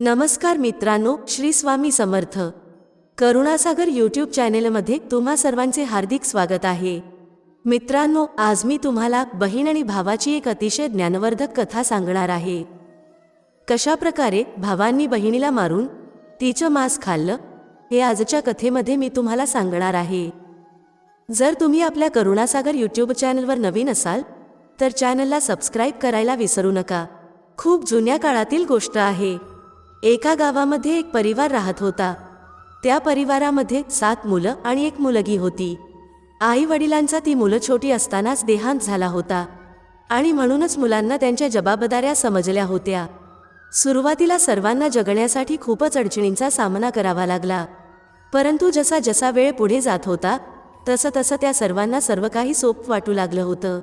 नमस्कार मित्रांनो श्री स्वामी समर्थ. करुणासागर यूट्यूब चॅनेलमध्ये तुम्हा सर्वांचे हार्दिक स्वागत आहे. मित्रांनो आज मी तुम्हाला बहीण आणि भावाची एक अतिशय ज्ञानवर्धक कथा सांगणार आहे. कशाप्रकारे भावांनी बहिणीला मारून तिचं मांस खाल्लं हे आजच्या कथेमध्ये मी तुम्हाला सांगणार आहे. जर तुम्ही आपल्या करुणासागर यूट्यूब चॅनलवर नवीन असाल तर चॅनलला सबस्क्राईब करायला विसरू नका. खूप जुन्या काळातील गोष्ट आहे. एका गावामध्ये एक परिवार राहत होता. त्या परिवारामध्ये सात मुलं आणि एक मुलगी होती. आई वडिलांचा ती मुलं छोटी असतानाच देहांत झाला होता. आणि म्हणूनच मुलांना त्यांच्या जबाबदाऱ्या समजल्या होत्या. सुरुवातीला सर्वांना जगण्यासाठी खूपच अडचणींचा सामना करावा लागला. परंतु जसा जसा वेळ पुढे जात होता तसं तसं त्या सर्वांना सर्व काही सोप वाटू लागलं होतं.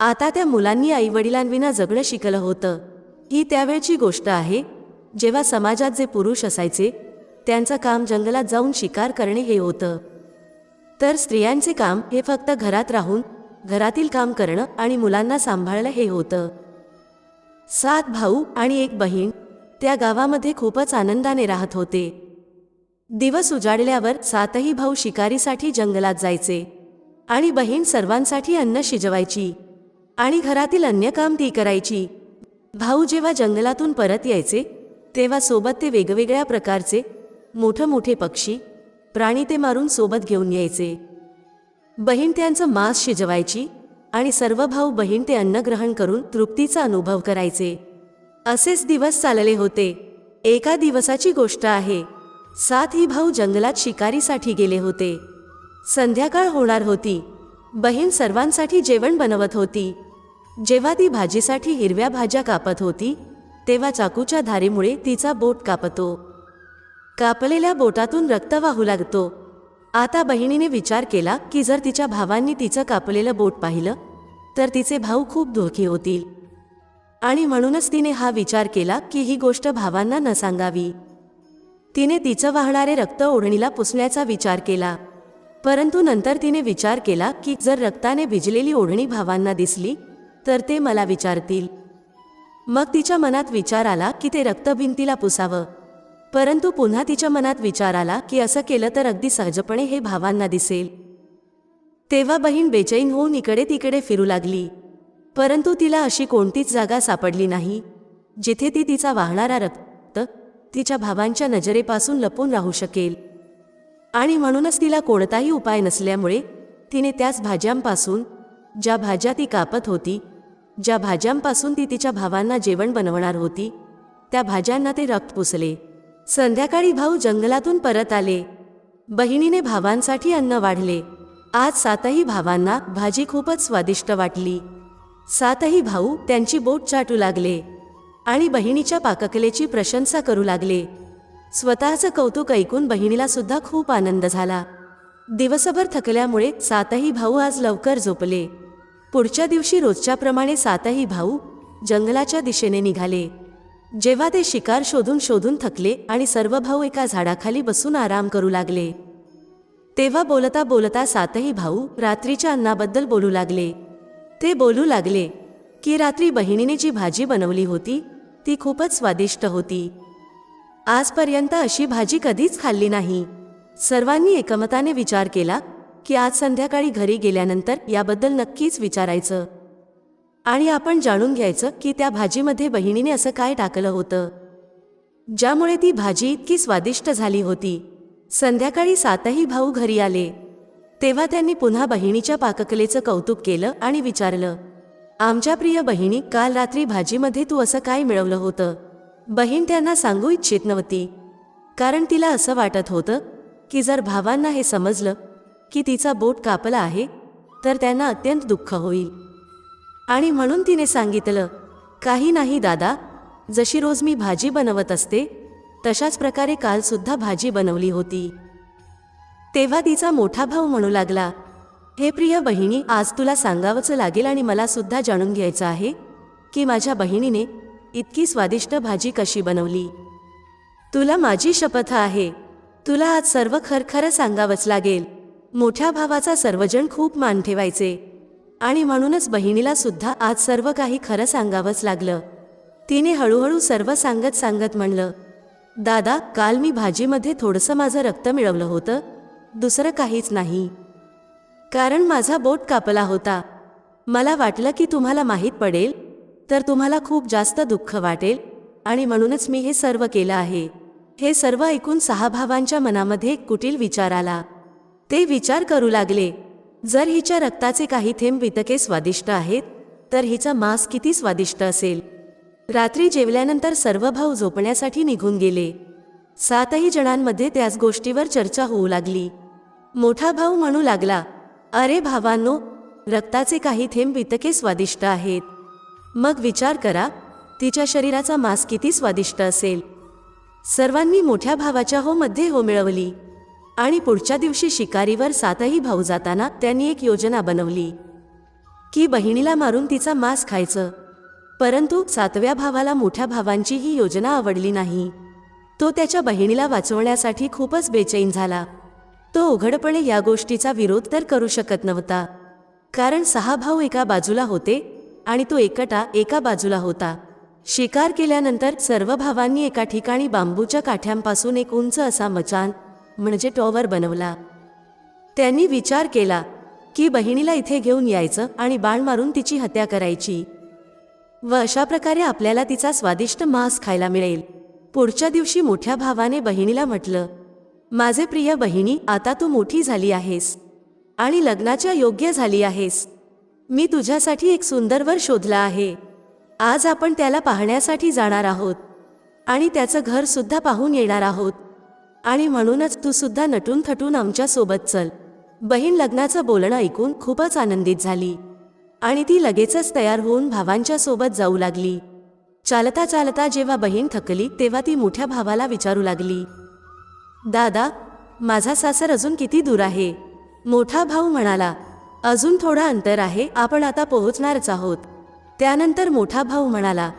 आता त्या मुलांनी आईवडिलांविना जगणं शिकलं होतं. ही त्यावेळची गोष्ट आहे जेव्हा समाजात जे पुरुष असायचे त्यांचं काम जंगलात जाऊन शिकार करणे हे होतं. तर स्त्रियांचे काम हे फक्त घरात राहून घरातील काम करणं आणि मुलांना सांभाळणं हे होतं. सात भाऊ आणि एक बहीण त्या गावामध्ये खूपच आनंदाने राहत होते. दिवस उजाडल्यावर सातही भाऊ शिकारीसाठी जंगलात जायचे आणि बहीण सर्वांसाठी अन्न शिजवायची आणि घरातील अन्य काम ती करायची. भाऊ जेव्हा जंगलातून परत यायचे तेव्हा सोबत ते वेगवेगळ्या प्रकारचे मोठे मोठे पक्षी प्राणी ते मारून सोबत घेऊन यायचे. बहीण त्यांचं मांस शिजवायची आणि सर्व भाऊ बहीण ते अन्न ग्रहण करून तृप्तीचा अनुभव करायचे. असेच दिवस चालले होते. एका दिवसाची गोष्ट आहे. सातही भाऊ जंगलात शिकारीसाठी गेले होते. संध्याकाळ होणार होती. बहीण सर्वांसाठी जेवण बनवत होती. जेव्हा ती भाजीसाठी हिरव्या भाज्या कापत होती तेव्हा चाकूच्या धारेमुळे तिचा बोट कापतो. कापलेल्या बोटातून रक्त वाहू लागतो. आता बहिणीने विचार केला की जर तिच्या भावांनी तिचं कापलेलं बोट पाहिलं तर तिचे भाऊ खूप दुःखी होतील. आणि म्हणूनच तिने हा विचार केला की ही गोष्ट भावांना न सांगावी. तिने तिचं वाहणारे रक्त ओढणीला पुसण्याचा विचार केला. परंतु नंतर तिने विचार केला की जर रक्ताने भिजलेली ओढणी भावांना दिसली तर ते मला विचारतील. मग तिच्या मनात विचार आला की ते रक्त भिंतीला पुसावं. परंतु पुन्हा तिच्या मनात विचार आला की असं केलं तर अगदी सहजपणे हे भावांना दिसेल. तेव्हा बहीण बेचैन होऊन इकडे तिकडे फिरू लागली. परंतु तिला अशी कोणतीच जागा सापडली नाही जिथे ती तिचा वाहणारा रक्त तिच्या भावांच्या नजरेपासून लपून राहू शकेल. आणि म्हणूनच तिला कोणताही उपाय नसल्यामुळे तिने त्याच भाज्यांपासून ज्या भाज्या ती कापत होती ज्या भाज्यांपासून ती तिच्या भावांना जेवण बनवणार होती त्या भाज्यांना ते रक्त पुसले. संध्याकाळी भाऊ जंगलातून परत आले. बहिणीने भावांसाठी अन्न वाढले. आज सातही भावांना भाजी खूपच स्वादिष्ट वाटली. सातही भाऊ त्यांची बोट चाटू लागले आणि बहिणीच्या पाककलेची प्रशंसा करू लागले. स्वतःचं कौतुक ऐकून बहिणीला सुद्धा खूप आनंद झाला. दिवसभर थकल्यामुळे सातही भाऊ आज लवकर झोपले. पुढच्या दिवशी रोजच्याप्रमाणे सातही भाऊ जंगलाच्या दिशेने निघाले. जेव्हा ते शिकार शोधून शोधून थकले आणि सर्व भाऊ एका झाडाखाली बसून आराम करू लागले. तेव्हा बोलता बोलता सातही भाऊ रात्रीच्या अन्नाबद्दल बोलू लागले. ते बोलू लागले की रात्री बहिणीने जी भाजी बनवली होती ती खूपच स्वादिष्ट होती. आजपर्यंत अशी भाजी कधीच खाल्ली नाही. सर्वांनी एकमताने विचार केला की आज संध्याकाळी घरी गेल्यानंतर याबद्दल नक्कीच विचारायचं. आणि आपण जाणून घ्यायचं की त्या भाजीमध्ये बहिणीने असं काय टाकलं होतं. ज्यामुळे ती भाजी इतकी स्वादिष्ट झाली होती. संध्याकाळी सातही भाऊ घरी आले. तेव्हा त्यांनी पुन्हा बहिणीच्या पाककलेचं कौतुक केलं आणि विचारलं आमच्या प्रिय बहिणी काल रात्री भाजीमध्ये तू असं काय मिळवलं होतं? बहीण त्यांना सांगू इच्छित नव्हती. कारण तिला असं वाटत होतं की जर भावांना हे समजलं की तिचा बोट कापला आहे तर त्यांना अत्यंत दुःख होईल. आणि म्हणून तिने सांगितलं काही नाही दादा जशी रोज मी भाजी बनवत असते तशाच प्रकारे कालसुद्धा भाजी बनवली होती. तेव्हा तिचा मोठा भाऊ म्हणू लागला हे प्रिय बहिणी आज तुला सांगावंच लागेल आणि मला सुद्धा जाणून घ्यायचं आहे की माझ्या बहिणीने इतकी स्वादिष्ट भाजी कशी बनवली. तुला माझी शपथ आहे. तुला आज सर्व खरखरं सांगावंच लागेल. मोठ्या भावाचा सर्वजण खूप मान ठेवायचे. आणि म्हणूनच बहिणीला सुद्धा आज सर्व काही खरं सांगावंच लागलं. तिने हळूहळू सर्व सांगत सांगत म्हणलं दादा काल मी भाजीमध्ये थोडंसं माझं रक्त मिळवलं होतं. दुसरं काहीच नाही. कारण माझा बोट कापला होता. मला वाटलं की तुम्हाला माहीत पडेल तर तुम्हाला खूप जास्त दुःख वाटेल. आणि म्हणूनच मी हे सर्व केलं आहे. हे सर्व ऐकून सहा भावांच्या मनामध्ये एक कुटील विचार आला. ते विचार करू लागले. जर हिच्या रक्ताचे काही थेंब वितके स्वादिष्ट आहेत तर हिचा मांस किती स्वादिष्ट असेल. रात्री जेवल्यानंतर सर्व भाऊ झोपण्यासाठी निघून गेले. सातही जणांमध्ये त्याच गोष्टीवर चर्चा होऊ लागली. मोठा भाऊ म्हणू लागला अरे भावांनो रक्ताचे काही थेंब वितके स्वादिष्ट आहेत. मग विचार करा तिच्या शरीराचा मांस किती स्वादिष्ट असेल. सर्वांनी मोठ्या भावाच्या हो मध्ये हो मिळवली. आणि पुढच्या दिवशी शिकारीवर सातही भाऊ जाताना त्यांनी एक योजना बनवली की बहिणीला मारून तिचा मांस खायचं. परंतु सातव्या भावाला मोठ्या भावांची ही योजना आवडली नाही. तो त्याच्या बहिणीला वाचवण्यासाठी खूपच बेचैन झाला. तो उघडपणे या गोष्टीचा विरोध तर करू शकत नव्हता. कारण सहा भाऊ एका बाजूला होते आणि तो एकटा एका बाजूला होता. शिकार केल्यानंतर सर्व भावांनी एका ठिकाणी बांबूच्या काठ्यांपासून एक उंच असा मचान म्हणजे टॉवर बनवला. त्यांनी विचार केला की बहिणीला इथे घेऊन यायचं आणि बाण मारून तिची हत्या करायची. व अशा प्रकारे आपल्याला तिचा स्वादिष्ट मांस खायला मिळेल. पुढच्या दिवशी मोठ्या भावाने बहिणीला म्हटलं माझे प्रिय बहिणी आता तू मोठी झाली आहेस आणि लग्नाच्या योग्य झाली आहेस. मी तुझ्यासाठी एक सुंदर वर शोधला आहे. आज आपण त्याला पाहण्यासाठी जाणार आहोत आणि त्याचं घरसुद्धा पाहून येणार आहोत. आणि म्हणूनच तू सुद्धा नटून थटून आमच्यासोबत चल. बहीण लग्नाचं बोलणं ऐकून खूपच आनंदित झाली. आणि ती लगेचच तयार होऊन भावांच्या सोबत जाऊ लागली. चालता चालता जेव्हा बहीण थकली तेव्हा ती मोठ्या भावाला विचारू लागली. दादा माझा सासर अजून किती दूर आहे? मोठा भाऊ म्हणाला. अजून थोडा अंतर आहे आपण आता पोहोचणारच आहोत. त्यानंतर मोठा भाऊ म्हणाला.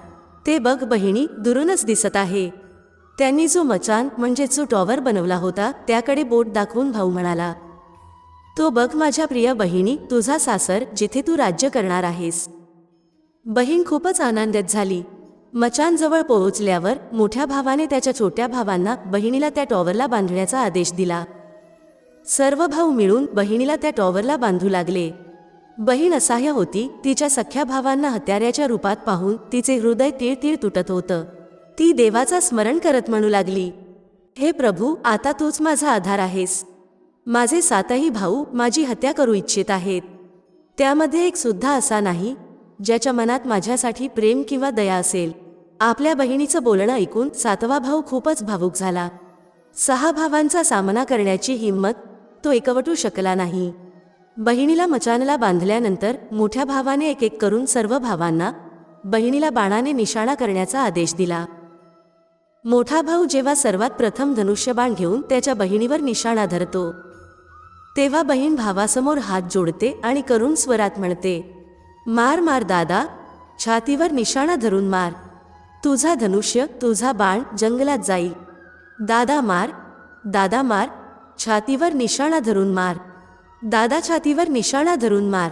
ते बघ बहिणी दुरूनच दिसत आहे. त्यांनी जो मचान म्हणजे जो टॉवर बनवला होता त्याकडे बोट दाखवून भाऊ म्हणाला तो बघ माझ्या प्रिय बहिणी तुझा सासर जिथे तू राज्य करणार आहेस. बहीण खूपच आनंदित झाली. मचानजवळ पोहोचल्यावर मोठ्या भावाने त्याच्या छोट्या भावांना बहिणीला त्या टॉवरला बांधण्याचा आदेश दिला. सर्व भाऊ मिळून बहिणीला त्या टॉवरला बांधू लागले. बहीण असह्य होती तिच्या सख्या भावांना हत्याऱ्याच्या रूपात पाहून तिचे हृदय तीळ तीळ तुटत होतं. ती देवाचा स्मरण करत म्हणू लागली हे प्रभू आता तूच माझा आधार आहेस. माझे सातही भाऊ माझी हत्या करू इच्छित आहेत. त्यामध्ये एक सुद्धा असा नाही ज्याच्या मनात माझ्यासाठी प्रेम किंवा दया असेल. आपल्या बहिणीचं बोलणं ऐकून सातवा भाऊ खूपच भावूक झाला. सहा भावांचा सामना करण्याची हिंमत तो एकवटू शकला नाही. बहिणीला मचानला बांधल्यानंतर मोठ्या भावाने एक एक करून सर्व भावांना बहिणीला बाणाने निशाणा करण्याचा आदेश दिला. मोठा भाऊ जेव्हा सर्वात प्रथम धनुष्यबाण घेऊन त्याच्या बहिणीवर निशाणा धरतो तेव्हा बहीण भावासमोर हात जोडते आणि करुण स्वरात म्हणते मार मार दादा छातीवर निशाणा धरून मार. तुझा धनुष्य तुझा बाण जंगलात जाईल. दादा मार दादा मार छातीवर निशाणा धरून मार. दादा छातीवर निशाणा धरून मार.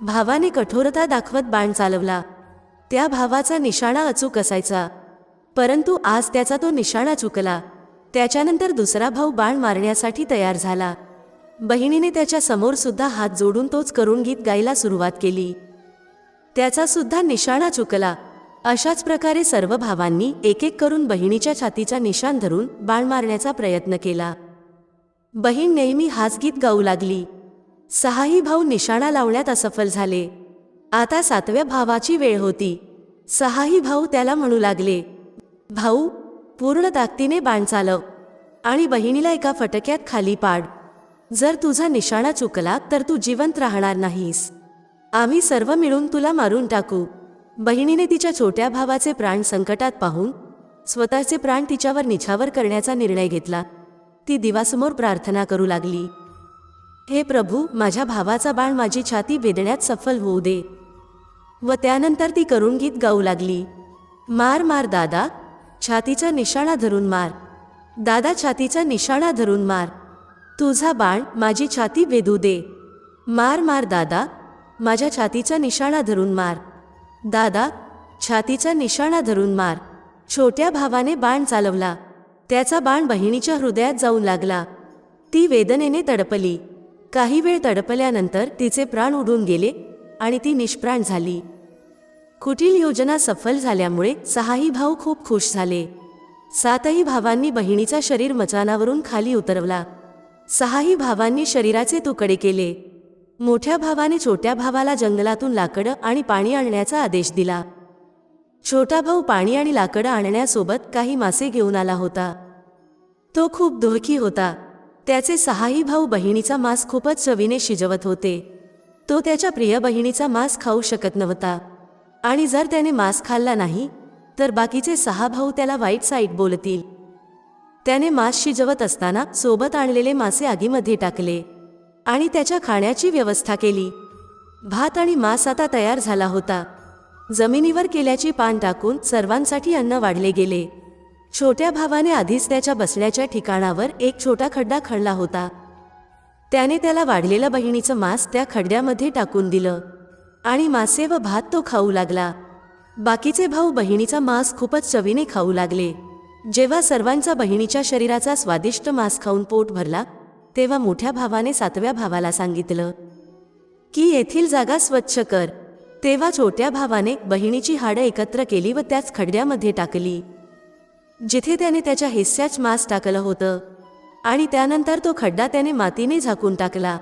भावाने कठोरता दाखवत बाण चालवला. त्या भावाचा निशाणा अचूक असायचा. परंतु आज त्याचा तो निशाणा चुकला. त्याच्यानंतर दुसरा भाऊ बाण मारण्यासाठी तयार झाला. बहिणीने त्याच्यासमोर सुद्धा हात जोडून तोच करून गीत गायला सुरुवात केली. त्याचा सुद्धा निशाणा चुकला. अशाच प्रकारे सर्व भावांनी एक एक करून बहिणीच्या छातीचा निशाण धरून बाण मारण्याचा प्रयत्न केला. बहीण नेहमी हाच गीत गाऊ लागली. सहाही भाऊ निशाणा लावण्यात असफल झाले. आता सातव्या भावाची वेळ होती. सहाही भाऊ त्याला म्हणू लागले भाऊ पूर्ण ताकदीने बाण चालव आणि बहिणीला एका फटक्यात खाली पाड. जर तुझा निशाणा चुकला तर तू जिवंत राहणार नाहीस. आम्ही सर्व मिळून तुला मारून टाकू. बहिणीने तिच्या छोट्या भावाचे प्राण संकटात पाहून स्वतःचे प्राण तिच्यावर निछावर करण्याचा निर्णय घेतला. ती दिवासमोर प्रार्थना करू लागली. हे प्रभू माझ्या भावाचा बाण माझी छाती वेदण्यात सफल होऊ दे. व त्यानंतर ती करुण गीत गाऊ लागली. मार मार दादा. छातीचा निशाणा धरून मार. दादा छातीचा निशाणा धरून मार. तुझा बाण माझी छाती वेधू दे. मार मार दादा. माझ्या छातीचा निशाणा धरून मार. दादा छातीचा निशाणा धरून मार. छोट्या भावाने बाण चालवला. त्याचा बाण बहिणीच्या हृदयात जाऊन लागला. ती वेदनेने तडपली. काही वेळ तडपल्यानंतर तिचे प्राण उडून गेले आणि ती निष्प्राण झाली. कुटील योजना सफल झाल्यामुळे सहाही भाऊ खूप खुश झाले. सातही भावांनी बहिणीचा शरीर मचानावरून खाली उतरवला. सहाही भावांनी शरीराचे तुकडे केले. मोठ्या भावाने छोट्या भावाला जंगलातून लाकडं आणि पाणी आणण्याचा आदेश दिला. छोटा भाऊ पाणी आणि लाकडं आणण्यासोबत काही मासे घेऊन आला होता. तो खूप दुःखी होता. त्याचे सहाही भाऊ बहिणीचा मांस खूपच चवीने शिजवत होते. तो त्याच्या प्रिय बहिणीचा मांस खाऊ शकत नव्हता. आणि जर त्याने मांस खाल्ला नाही तर बाकीचे सहा भाऊ त्याला वाईट साईट बोलतील. त्याने मांस शिजवत असताना सोबत आणलेले मासे आगीमध्ये टाकले आणि त्याच्या खाण्याची व्यवस्था केली. भात आणि मांस आता तयार झाला होता. जमिनीवर केल्याची पान टाकून सर्वांसाठी अन्न वाढले गेले. छोट्या भावाने आधीच त्याच्या बसण्याच्या ठिकाणावर एक छोटा खड्डा खणला होता. त्याने त्याला वाढलेलं बहिणीचं मांस त्या खड्ड्यामध्ये टाकून दिलं. आणि मासे व भात तो खाऊ लागला. बाकीचे भाऊ बहिणीचा मांस खूपच चवीने खाऊ लागले. जेव्हा सर्वांचा बहिणीच्या शरीराचा स्वादिष्ट मांस खाऊन पोट भरला तेव्हा मोठ्या भावाने सातव्या भावाला सांगितलं की येथील जागा स्वच्छ कर. तेव्हा छोट्या भावाने बहिणीची हाडं एकत्र केली व त्याच खड्ड्यामध्ये टाकली. जिथे त्याने त्याच्या हिस्स्याच मांस टाकलं होतं आणि त्यानंतर तो खड्डा त्याने मातीने झाकून टाकला.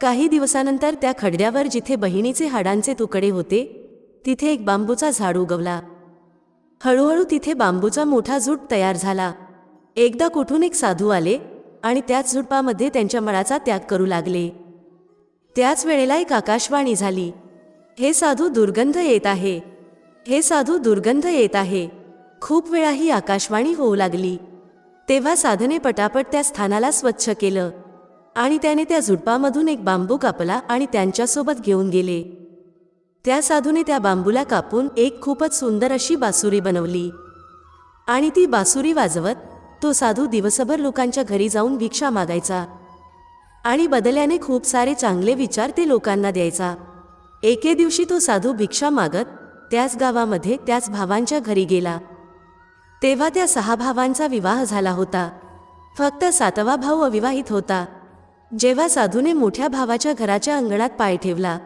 काही दिवसानंतर त्या खड्ड्यावर जिथे बहिणीचे हाडांचे तुकडे होते तिथे एक बांबूचा झाड उगवला. हळूहळू तिथे बांबूचा मोठा झुट तयार झाला. एकदा कुठून एक साधू आले आणि त्याच झुडपामध्ये त्यांच्या मळाचा त्याग करू लागले. त्याच वेळेला एक आकाशवाणी झाली. हे साधू दुर्गंध येत आहे. हे साधू दुर्गंध येत आहे. खूप वेळा ही आकाशवाणी होऊ लागली. तेव्हा साधने पटापट त्या स्थानाला स्वच्छ केलं. आणि त्याने त्या झुडपामधून एक बांबू कापला आणि त्यांच्यासोबत घेऊन गेले. त्या साधूने त्या बांबूला कापून एक खूपच सुंदर अशी बासुरी बनवली. आणि ती बासुरी वाजवत तो साधू दिवसभर लोकांच्या घरी जाऊन भिक्षा मागायचा. आणि बदल्याने खूप सारे चांगले विचार ते लोकांना द्यायचा. एके दिवशी तो साधू भिक्षा मागत त्याच गावामध्ये त्याच भावांच्या घरी गेला. तेव्हा त्या सहा भावांचा विवाह झाला होता. फक्त सातवा भाऊ अविवाहित होता. जेव्हा साधूने मोठ्या भावाच्या घराच्या अंगणात पाय ठेवला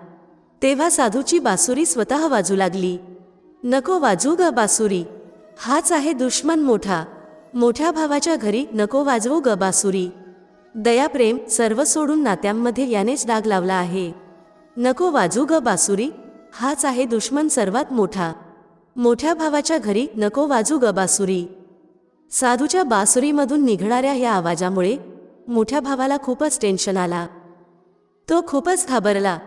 तेव्हा साधूची बासुरी स्वतः वाजू लागली. नको वाजू ग बासुरी. हाच आहे दुश्मन मोठा. मोठ्या भावाच्या घरी नको वाजवू ग बासुरी. दयाप्रेम सर्व सोडून नात्यांमध्ये यानेच डाग लावला आहे. नको वाजू ग बासुरी. हाच आहे दुश्मन सर्वात मोठा. मोठ्या भावाच्या घरी नको वाजू ग बासुरी. साधूच्या बासुरीमधून निघणाऱ्या या आवाजामुळे मोठ्या भावाला खूपच टेन्शन आला. तो खूपच घाबरला.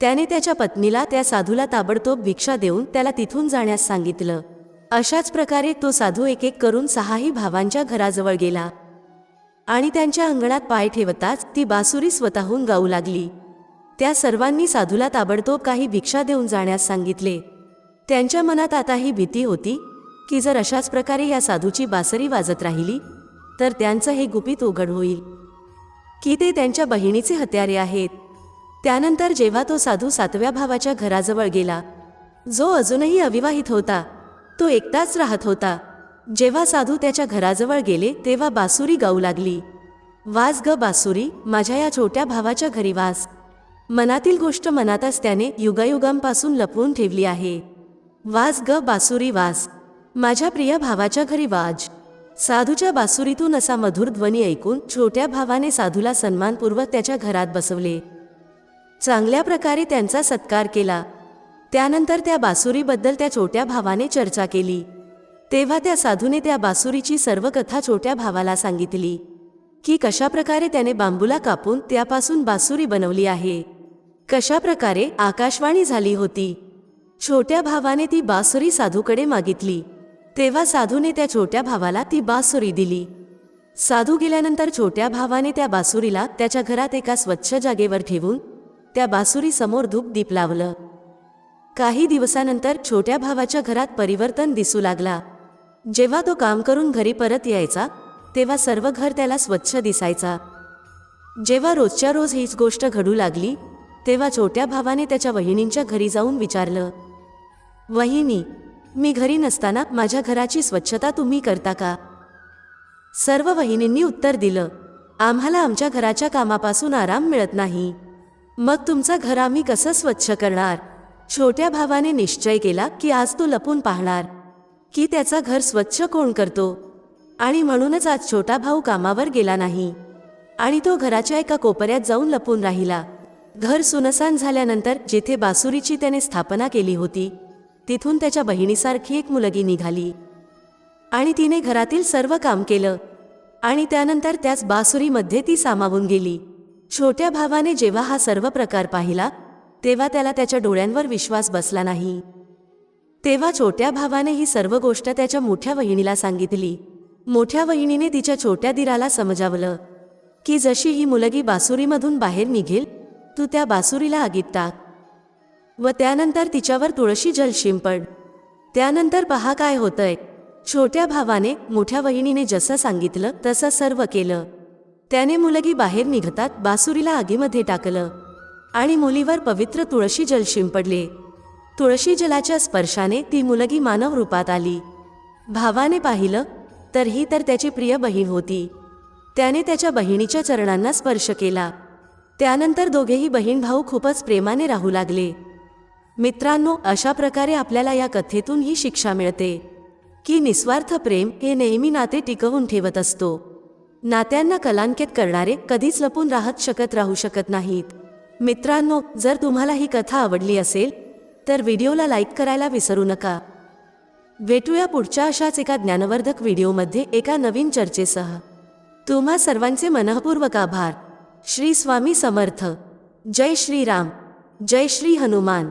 त्याने त्याच्या पत्नीला त्या साधूला ताबडतोब भिक्षा देऊन त्याला तिथून जाण्यास सांगितलं. अशाच प्रकारे तो साधू एक एक करून सहाही भावांच्या घराजवळ गेला. आणि त्यांच्या अंगणात पाय ठेवताच ती बासुरी स्वतःहून गाऊ लागली. त्या सर्वांनी साधूला ताबडतोब काही भिक्षा देऊन जाण्यास सांगितले. त्यांच्या मनात आता ही भीती होती की जर अशाच प्रकारे या साधूची बासरी वाजत राहिली तर त्यांचं हे गुपित उघड होईल. की ते त्यांच्या बहिणीचे हत्यारे आहेत. त्यानंतर जेव्हा तो साधू सातव्या भावाच्या घराजवळ गेला जो अजूनही अविवाहित होता तो एकटाच राहत होता. जेव्हा साधू त्याच्या घराजवळ गेले तेव्हा बासुरी गाऊ लागली. वाज ग बासुरी माझ्या या छोट्या भावाच्या घरी वास मनातील गोष्ट मनातच त्याने युगायुगांपासून लपवून ठेवली आहे. वाज ग बासुरी वास माझ्या प्रिय भावाच्या घरी वाज. साधूच्या बासुरीतून असा मधुर ध्वनी ऐकून छोट्या भावाने साधूला सन्मानपूर्वक त्याच्या घरात बसवले. चांगल्या प्रकारे त्यांचा सत्कार केला. त्यानंतर त्या बासुरीबद्दल त्या छोट्या भावाने चर्चा केली. तेव्हा त्या साधूने त्या बासुरीची सर्व कथा छोट्या भावाला सांगितली की कशाप्रकारे त्याने बांबूला कापून त्यापासून बासुरी बनवली आहे. कशाप्रकारे आकाशवाणी झाली होती. छोट्या भावाने ती बासुरी साधूकडे मागितली. तेव्हा साधूने त्या छोट्या भावाला ती बासुरी दिली. साधू गेल्यानंतर छोट्या भावाने त्या बासुरीला त्याच्या घरात एका स्वच्छ जागेवर ठेवून त्या बासुरी समोर धूप दीप लावलं. काही दिवसानंतर छोट्या भावाच्या घरात परिवर्तन दिसू लागला. जेव्हा तो काम करून घरी परत यायचा तेव्हा सर्व घर त्याला स्वच्छ दिसायचा. जेव्हा रोजच्या रोज हीच गोष्ट घडू लागली तेव्हा छोट्या भावाने त्याच्या वहिनींच्या घरी जाऊन विचारलं वहिनी मी घरी नसताना माझ्या घराची स्वच्छता तुम्ही करता का? सर्व वहिनींनी उत्तर दिलं आम्हाला आमच्या घराच्या कामापासून आराम मिळत नाही. मग तुमचं घर आम्ही कसं स्वच्छ करणार? छोट्या भावाने निश्चय केला की आज तो लपून पाहणार. की त्याचा घर स्वच्छ कोण करतो? आणि म्हणूनच आज छोटा भाऊ कामावर गेला नाही. आणि तो घराच्या एका कोपऱ्यात जाऊन लपून राहिला. घर सुनसान झाल्यानंतर जेथे बासुरीची त्याने स्थापना केली होती तिथून त्याच्या बहिणीसारखी एक मुलगी निघाली. आणि तिने घरातील सर्व काम केलं. आणि त्यानंतर त्याच बासुरीमध्ये ती सामावून गेली. छोट्या भावाने जेव्हा हा सर्व प्रकार पाहिला तेव्हा त्याला त्याच्या डोळ्यांवर विश्वास बसला नाही. तेव्हा छोट्या भावाने ही सर्व गोष्ट त्याच्या मोठ्या वहिनीला सांगितली. मोठ्या वहिनीने तिच्या छोट्या दिराला समजावलं की जशी ही मुलगी बासुरीमधून बाहेर निघेल तू त्या बासुरीला आगीत टाक. व त्यानंतर तिच्यावर तुळशी जल शिंपड त्यानंतर पहा काय होतंय. छोट्या भावाने मोठ्या वहिनीने जसं सांगितलं तसं सर्व केलं. त्याने मुलगी बाहेर निघतात बासुरीला आगीमध्ये टाकलं. आणि मुलीवर पवित्र तुळशी जल शिंपडले तुळशी जलाच्या स्पर्शाने ती मुलगी मानव रूपात आली. भावाने पाहिलं तर ही तर त्याची प्रिय बहीण होती. त्याने त्याच्या बहिणीच्या चरणांना स्पर्श केला. त्यानंतर दोघेही बहीण भाऊ खूपच प्रेमाने राहू लागले. मित्रांनो अशा प्रकारे आपल्याला या कथेतून ही शिक्षा मिळते की निस्वार्थ प्रेम हे नेहमी नाते टिकवून ठेवत असतो. नात्यांना कलांकित करणारे कधीच लपून राहत शकत राहू शकत नाहीत. मित्रांनो जर तुम्हाला ही कथा आवडली असेल तर व्हिडिओला लाईक करायला विसरू नका. भेटूया पुढच्या अशाच एका ज्ञानवर्धक व्हिडिओमध्ये एका नवीन चर्चेसह. तुम्हा सर्वांचे मनःपूर्वक आभार. श्री स्वामी समर्थ. जय श्रीराम. जय श्री हनुमान.